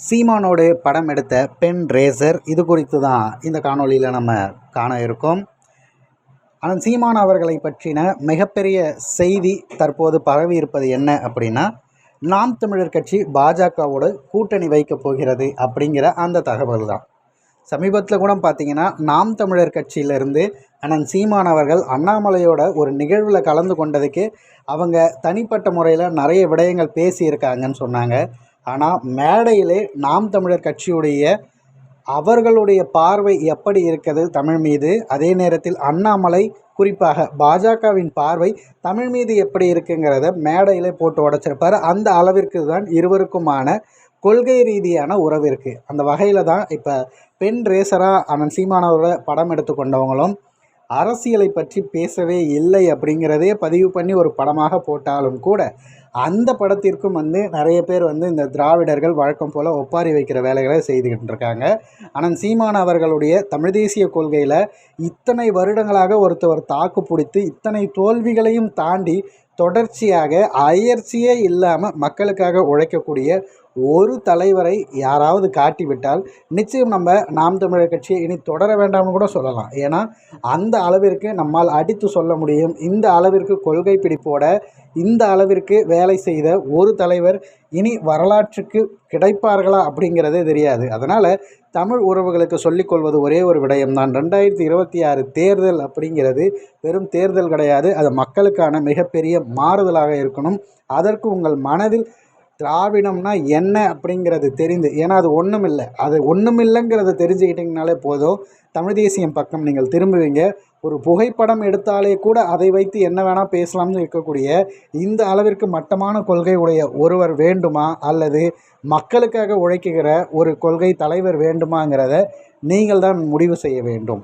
சீமானோடு படம் எடுத்த பெண் ரேசர் இது குறித்து தான் இந்த காணொளியில் நம்ம காண இருக்கோம். ஆனால் சீமான் அவர்களை பற்றின மிகப்பெரிய செய்தி தற்போது பரவி இருப்பது என்ன அப்படின்னா நாம் தமிழர் கட்சி பாஜகவோடு கூட்டணி வைக்கப் போகிறது அப்படிங்கிற அந்த தகவல் தான் சமீபத்தில் கூட பார்த்தீங்கன்னா நாம் தமிழர் கட்சியிலேருந்து அண்ணன் சீமான் அவர்கள் அண்ணாமலையோட ஒரு நிகழ்வில் கலந்து கொண்டதுக்கு அவங்க தனிப்பட்ட முறையில் நிறைய விடயங்கள் பேசியிருக்காங்கன்னு சொன்னாங்க. ஆனால் மேடையிலே நாம் தமிழர் கட்சியுடைய அவர்களுடைய பார்வை எப்படி இருக்கிறது தமிழ் மீது? அதே நேரத்தில் அண்ணாமலை குறிப்பாக பாஜகவின் பார்வை தமிழ் மீது எப்படி இருக்குங்கிறத மேடையிலே போட்டு உடச்சிருப்பார். அந்த அளவிற்கு தான் இருவருக்குமான கொள்கை ரீதியான உறவு இருக்குது அந்த வகையில் தான் இப்போ பெண் ரேசராக அண்ணன் சீமானவரோட படம் எடுத்துக்கொண்டவங்களும் அரசியலை பற்றி பேசவே இல்லை அப்படிங்கிறதே பதிவு பண்ணி ஒரு படமாக போட்டாலும் கூட அந்த படத்திற்கும் வந்து நிறைய பேர் வந்து இந்த திராவிடர்கள் வழக்கம் போல் ஒப்பாரி வைக்கிற வேலைகளை செய்துக்கிட்டு இருக்காங்க ஆனால் சீமான் அவர்களுடைய தமிழ் தேசிய கொள்கையில் இத்தனை வருடங்களாக ஒருத்தவர் தாக்கு பிடித்து இத்தனை தோல்விகளையும் தாண்டி தொடர்ச்சியாக அயற்சியே இல்லாமல் மக்களுக்காக உழைக்கக்கூடிய ஒரு தலைவரை யாராவது காட்டிவிட்டால் நிச்சயம் நம்ம நாம் தமிழர் கட்சியை இனி தொடர வேண்டாம்னு கூட சொல்லலாம். ஏன்னா அந்த அளவிற்கு நம்மால் அடித்து சொல்ல முடியும். இந்த அளவிற்கு கொள்கை பிடிப்போட இந்த அளவிற்கு வேலை செய்த ஒரு தலைவர் இனி வரலாற்றுக்கு கிடைப்பார்களா அப்படிங்கிறதே தெரியாது. அதனால் தமிழ் உறவுகளுக்கு சொல்லிக்கொள்வது ஒரே ஒரு விடயம்தான். ரெண்டாயிரத்தி இருபத்தி ஆறு தேர்தல் அப்படிங்கிறது வெறும் தேர்தல் கிடையாது. அது மக்களுக்கான மிகப்பெரிய மாறுதலாக இருக்கணும். அதற்கு உங்கள் மனதில் திராவிடம்னா என்ன அப்படிங்கிறது தெரிந்து ஏன்னா அது ஒன்றும் இல்லை அது ஒன்றும் இல்லைங்கிறத தெரிஞ்சுக்கிட்டிங்கனாலே போதும். தமிழ் தேசியம் பக்கம் நீங்கள் திரும்புவீங்க. ஒரு புகைப்படம் எடுத்தாலே கூட அதை வைத்து என்ன வேணால் பேசலாம்னு இருக்கக்கூடிய இந்த அளவிற்கு மட்டமான கொள்கை உடைய ஒருவர் வேண்டுமா? அல்லது மக்களுக்காக உழைக்குகிற ஒரு கொள்கை தலைவர் வேண்டுமாங்கிறத நீங்கள் தான் முடிவு செய்ய வேண்டும்.